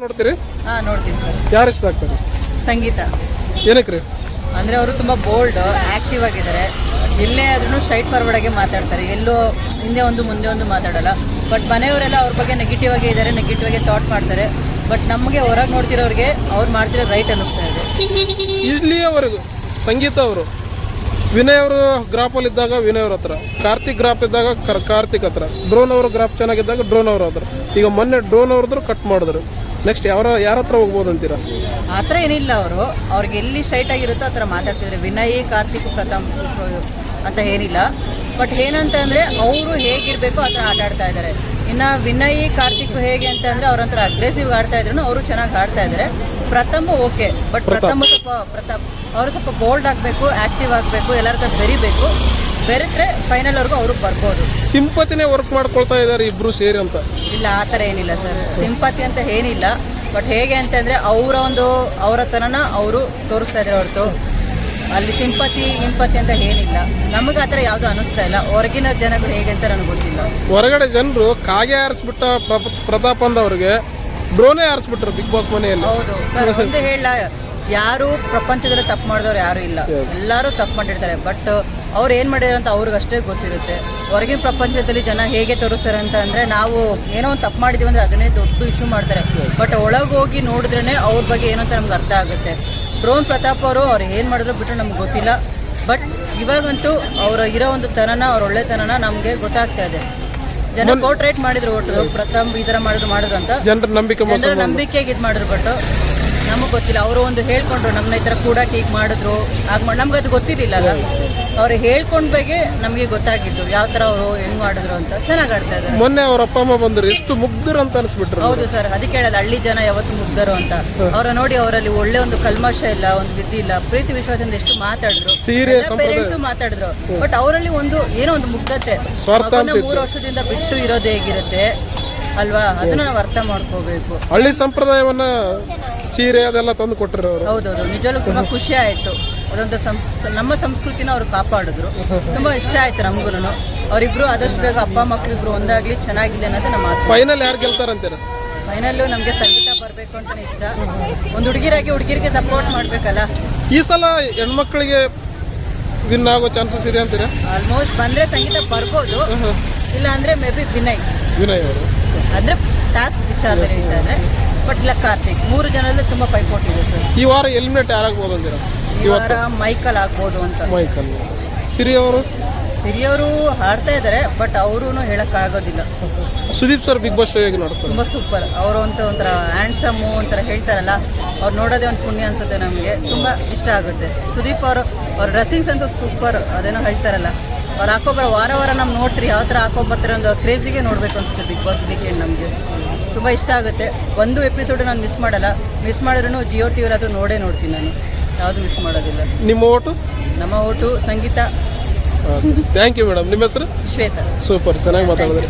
ನೋಡ್ತೀರಿ? ಹಾಂ ನೋಡ್ತೀನಿ ಸರ್. ಯಾರು ಇಷ್ಟ ಆಗ್ತಾರೆ? ಸಂಗೀತ. ಏನಕ್ಕೆ ರೀ ಅಂದರೆ ಅವರು ತುಂಬಾ ಬೋಲ್ಡ್ ಆಕ್ಟಿವ್ ಆಗಿದ್ದಾರೆ. ಎಲ್ಲೇ ಆದ್ರೂ ಸ್ಟ್ರೈಟ್ ಫಾರ್ವರ್ಡ್ ಆಗಿ ಮಾತಾಡ್ತಾರೆ. ಎಲ್ಲೋ ಹಿಂದೆ ಒಂದು ಮುಂದೆ ಒಂದು ಮಾತಾಡಲ್ಲ. ಬಟ್ ಮನೆಯವರೆಲ್ಲ ಅವ್ರ ಬಗ್ಗೆ ನೆಗೆಟಿವ್ ಆಗಿ ಇದ್ದಾರೆ ನೆಗೆಟಿವ್ ಆಗಿ ಥಾಟ್ ಮಾಡ್ತಾರೆ. ಬಟ್ ನಮಗೆ ಹೊರಗೆ ನೋಡ್ತಿರೋರಿಗೆ ಅವ್ರು ಮಾಡ್ತಿರೋ ರೈಟ್ ಅನ್ನಿಸ್ತಾ ಇದೆ. ಇಲ್ಲಿಯವರೆಗೂ ಸಂಗೀತ ಅವರು. ವಿನಯ್ ಅವರು ಗ್ರಾಫಲ್ಲಿ ಇದ್ದಾಗ ವಿನಯ್ ಅವ್ರ ಹತ್ರ. ಕಾರ್ತಿಕ್ ಗ್ರಾಫ್ ಇದ್ದಾಗ ಕರ್ ಕಾರ್ತಿಕ್ ಹತ್ರ. ಡ್ರೋನ್ ಅವರು ಗ್ರಾಫ್ ಚೆನ್ನಾಗಿದ್ದಾಗ ಡ್ರೋನ್ ಅವ್ರ ಹತ್ರ. ಈಗ ಮೊನ್ನೆ ಡ್ರೋನ್ ಅವ್ರದ್ರು ಕಟ್ ಮಾಡಿದ್ರು. ನೆಕ್ಸ್ಟ್ ಯಾರ ಯಾರ ಹತ್ರ ಹೋಗ್ಬೋದು ಅಂತೀರಾ? ಆ ಥರ ಏನಿಲ್ಲ ಅವರು. ಅವ್ರಿಗೆ ಎಲ್ಲಿ ಸ್ಟ್ರೈಟ್ ಆಗಿರುತ್ತೋ ಆ ಥರ ಮಾತಾಡ್ತಿದ್ದಾರೆ. ವಿನಯ್ ಕಾರ್ತಿಕ್ ಪ್ರಥಮ್ ಅಂತ ಏನಿಲ್ಲ. ಬಟ್ ಏನಂತ ಅಂದರೆ ಅವರು ಹೇಗಿರಬೇಕು ಆ ಥರ ಆಟ ಆಡ್ತಾ ಇದ್ದಾರೆ. ಇನ್ನು ವಿನಯ್ ಕಾರ್ತಿಕ್ ಹೇಗೆ ಅಂತ ಅಂದರೆ ಅವ್ರಂತರ ಅಗ್ರೆಸಿವ್ ಆಡ್ತಾ ಇದ್ರು ಅವರು ಚೆನ್ನಾಗಿ ಆಡ್ತಾ ಇದ್ದಾರೆ. Pratham okay but Pratham. ಸ್ವಲ್ಪ ಪ್ರಥಮ್. ಅವರು ಸ್ವಲ್ಪ ಬೋಲ್ಡ್ ಆಗಬೇಕು ಆ್ಯಕ್ಟಿವ್ ಆಗಬೇಕು ಎಲ್ಲರ ಹತ್ರ ಬೆರಿಬೇಕು. ಬೆರೆತ್ರೆ ಫೈನಲ್ವರೆಗೂ ಅವರು ಬರ್ಬೋದು. ಸಿಂಪತಿನೇ ವರ್ಕ್ ಮಾಡ್ಕೊಳ್ತಾ ಇದ್ದಾರೆ ಇಬ್ರು ಸೇರಿ ಅಂತ. ಇಲ್ಲ ಆ ಥರ ಏನಿಲ್ಲ ಸರ್. ಸಿಂಪತಿ ಅಂತ ಏನಿಲ್ಲ. ಬಟ್ ಹೇಗೆ ಅಂತಂದರೆ ಅವರ ಒಂದು ಅವರ ತನನ ಅವರು ತೋರಿಸ್ತಾ ಇದ್ದಾರೆ ಹೊರತು. ಅಲ್ಲಿ ಸಿಂಪತಿ ಇಂಪತಿ ಅಂತ ಏನಿಲ್ಲ. ನಮಗೆ ಆ ಥರ ಯಾವುದು ಅನಿಸ್ತಾ ಇಲ್ಲ. ಹೊರಗಿನ ಜನಗಳು ಹೇಗೆ ಅಂತ ನನಗೆ ಗೊತ್ತಿಲ್ಲ. ಹೊರಗಡೆ ಜನರು ಕಾಗೆ ಆರಿಸ್ಬಿಟ್ಟ ಪ್ರತಾಪ್ ಅಂದವ್ರಿಗೆ ಡ್ರೋನೇ ಆರಿಸ್ಬಿಟ್ರು ಬಿಗ್ ಬಾಸ್ ಮನೆಯಲ್ಲಿ. ಹೌದು. ಸರ್ ಒಂದು ಹೇಳ ಯಾರು ಪ್ರಪಂಚದಲ್ಲಿ ತಪ್ಪು ಮಾಡಿದವ್ರು ಯಾರು ಇಲ್ಲ. ಎಲ್ಲರೂ ತಪ್ಪು ಮಾಡಿರ್ತಾರೆ. ಬಟ್ ಅವ್ರು ಏನು ಮಾಡಿದ್ರು ಅಂತ ಅವ್ರಿಗಷ್ಟೇ ಗೊತ್ತಿರುತ್ತೆ. ಹೊರಗಿನ ಪ್ರಪಂಚದಲ್ಲಿ ಜನ ಹೇಗೆ ತೋರಿಸ್ತಾರೆ ಅಂತ ಅಂದರೆ ನಾವು ಏನೋ ಒಂದು ತಪ್ಪು ಮಾಡಿದ್ದೀವಿ ಅಂದರೆ ಅದನ್ನೇ ದೊಡ್ಡ ಇಶ್ಯೂ ಮಾಡ್ತಾರೆ. ಬಟ್ ಒಳಗೆ ಹೋಗಿ ನೋಡಿದ್ರೇ ಅವ್ರ ಬಗ್ಗೆ ಏನೋ ಅಂತ ನಮ್ಗೆ ಅರ್ಥ ಆಗುತ್ತೆ. ಡ್ರೋನ್ ಪ್ರತಾಪ್ ಅವರು ಅವ್ರು ಏನು ಮಾಡಿದ್ರು ಬಿಟ್ಟರೆ ನಮ್ಗೆ ಗೊತ್ತಿಲ್ಲ. ಬಟ್ ಇವಾಗಂತೂ ಅವರ ಇರೋ ಒಂದು ತನನ ಅವ್ರ ಒಳ್ಳೆತನನ ನಮಗೆ ಗೊತ್ತಾಗ್ತಾ ಇದೆ. ಜನ ಪೋರ್ಟ್ರೇಟ್ ಮಾಡಿದ್ರು ಒಟ್ಟು. ಪ್ರಥಮ್ ಈ ಥರ ಮಾಡಿದ್ರು ಮಾಡಿದ್ರು ಅಂತ. ಜನರ ನಂಬಿಕೆ ನಂಬಿಕೆಗೆ ಇದು ಮಾಡಿದ್ರು ಬಟ್ ನಮಗೆ ಗೊತ್ತಿಲ್ಲ. ಅವರು ಒಂದು ಹೇಳ್ಕೊಂಡ್ರು ನಮ್ಮನ್ನ ಈ ಥರ ಕೂಡ ಟೀಕ್ ಮಾಡಿದ್ರು. ಆಗ ಮಾಡಿ ನಮ್ಗೆ ಅದು ಗೊತ್ತಿರಲಿಲ್ಲ ಅಲ್ಲ ಅವ್ರು ಹೇಳ್ಕೊಂಡ ಬಗ್ಗೆ ನಮಗೆ ಗೊತ್ತಾಗಿದ್ದು ಯಾವ ಥರ ಅವರು ಹೆಂಗ್ ಮಾಡಿದ್ರು ಅಂತ. ಚೆನ್ನಾಗಿ ಆಡ್ತಾ ಇದ್ದಾರೆ. ಮೊನ್ನೆ ಅವ್ರ ಅಪ್ಪ ಅಮ್ಮ ಬಂದರು ಎಷ್ಟು ಮುಗ್ಧರು ಅಂತ ಅನ್ಸ್ಬಿಟ್ರು ಹೌದು ಸರ್ ಅದಕ್ಕೆ ಹೇಳೋದು ಹಳ್ಳಿ ಜನ ಯಾವತ್ತು ಮುಗ್ಧರು ಅಂತ. ಅವರ ನೋಡಿ ಅವರಲ್ಲಿ ಒಳ್ಳೆ ಒಂದು ಕಲ್ಮಶ ಇಲ್ಲ ಒಂದು ಇದಿಲ್ಲ ಪ್ರೀತಿ ವಿಶ್ವಾಸದಿಂದ ಎಷ್ಟು ಮಾತಾಡಿದ್ರು. ಸೀರಿಯಸ್ ಪೇರೆಂಟ್ಸು ಮಾತಾಡಿದ್ರು. ಬಟ್ ಅವರಲ್ಲಿ ಒಂದು ಏನೋ ಒಂದು ಮುಗ್ಧತೆ. ಮೂರು ವರ್ಷದಿಂದ ಬಿಟ್ಟು ಇರೋದು ಹೇಗಿರುತ್ತೆ? ಅಲ್ವಾ? ಅದನ್ನ ನಾವು ಅರ್ಥ ಮಾಡ್ಕೋಬೇಕು. ಹಳ್ಳಿ ಸಂಪ್ರದಾಯವನ್ನ ಸೀರೆ ಅದೆಲ್ಲ ತಂದು ಕೊಟ್ಟರು ಅವರು. ಹೌದೌದು ನಿಜವಾಗ್ಲೂ ತುಂಬಾ ಖುಷಿ ಆಯ್ತು. ಅದೊಂದು ಸಂ ನಮ್ಮ ಸಂಸ್ಕೃತಿನ ಅವ್ರು ಕಾಪಾಡಿದ್ರು. ತುಂಬಾ ಇಷ್ಟ ಆಯ್ತು ನಮಗೂ ಅವರಿಬ್ರು ಆದಷ್ಟು ಬೇಗ ಅಪ್ಪ ಮಕ್ಕಳಿಬ್ರು ಒಂದಾಗ್ಲಿ ಚೆನ್ನಾಗಿಲ್ಲ ಅನ್ನೋದು ನಮ್ಮ ಆಸೆ. ಫೈನಲ್ ಯಾರು ಗೆಲ್ತಾರಂತೀರ? ಫೈನಲ್ ನಮಗೆ ಸಂಗೀತ ಬರಬೇಕು ಅಂತ ಇಷ್ಟ. ಒಂದು ಹುಡುಗಿರಾಗಿ ಹುಡುಗಿರಿಗೆ ಸಪೋರ್ಟ್ ಮಾಡಬೇಕಲ್ಲ? ಈ ಸಲ ಹೆಣ್ಮಕ್ಳಿಗೆ ವಿನ್ ಆಗೋ ಚಾನ್ಸಸ್ ಇದೆ ಅಂತೀರಾ? ಆಲ್ಮೋಸ್ಟ್ ಬಂದರೆ ಸಂಗೀತ ಬರ್ಬೋದು. ಇಲ್ಲ ಅಂದರೆ ಮೇ ಬಿ ವಿನಯ್. ವಿನಯ್ ಅವರು. ಅಂದರೆ ಟಾಸ್ಕ್ ವಿಚಾರದಲ್ಲಿ ಇದ್ದಾರೆ ಬಟ್ ಇಲ್ಲ ಕಾರ್ತಿಕ್ ಮೂರು ಜನರಲ್ಲಿ ತುಂಬ ಪೈಪೋಟಿ ಇದೆ ಸರ್. ಈ ವಾರ ಎಲಿಮಿನೇಟ್ ಯಾರಾಗ್ಬೋದು ಅಂತೀರಾ? ಈ ವಾರ ಮೈಕಲ್ ಆಗ್ಬೋದು ಅಂತ. ಮೈಕಲ್. ಸಿರಿ ಅವರು? ಸಿರಿಯವರು ಹಾಡ್ತಾ ಇದ್ದಾರೆ ಬಟ್ ಅವರು ಹೇಳೋಕ್ಕಾಗೋದಿಲ್ಲ. Sudeep sir Bigg Boss show ಹೇಗೆ ನಡೆಸ್ತಾರೆ? ತುಂಬ ಸೂಪರ್ ಅವರು ಅಂತ ಒಂಥರ ಹ್ಯಾಂಡ್ಸಮ್ಮು ಒಂಥರ ಹೇಳ್ತಾರಲ್ಲ ಅವ್ರು ನೋಡೋದೇ ಒಂದು ಪುಣ್ಯ ಅನ್ಸುತ್ತೆ ನಮಗೆ. ತುಂಬ ಇಷ್ಟ ಆಗುತ್ತೆ. ಸುದೀಪ್ ಅವರು ಅವ್ರ ಡ್ರೆಸ್ಸಿಂಗ್ಸ್ ಅಂತ ಸೂಪರ್ ಅದೇನೋ ಹೇಳ್ತಾರಲ್ಲ. ಅವ್ರು ಹಾಕೋಬರೋ ವಾರ ವಾರ ನಮ್ಮ ನೋಡ್ತೀರಿ ಯಾವ ಥರ ಹಾಕೊಂಬರ್ತಾರೆ ಒಂದು ಕ್ರೇಜಿಗೆ ನೋಡಬೇಕು ಅನ್ಸುತ್ತೆ ಬಿಗ್ ಬಾಸ್ ವೀಕೆಂಡ್ ನಮಗೆ. ತುಂಬ ಇಷ್ಟ ಆಗುತ್ತೆ. ಒಂದು ಎಪಿಸೋಡು ನಾನು ಮಿಸ್ ಮಾಡಲ್ಲ. ಮಿಸ್ ಮಾಡಿದ್ರೂ ಜಿಯೋ ಟಿ ಅದು ನೋಡೇ ನೋಡ್ತೀನಿ ನಾನು. ಯಾವುದು ಮಿಸ್ ಮಾಡೋದಿಲ್ಲ. ನಿಮ್ಮ ಓಟು? ನಮ್ಮ vote Sangeetha. Thank you madam ನಿಮ್ಮ ಹೆಸರು? ಶ್ವೇತಾ. ಸೂಪರ್ ಚೆನ್ನಾಗಿ ಮಾತಾಡಿದ್ರಿ.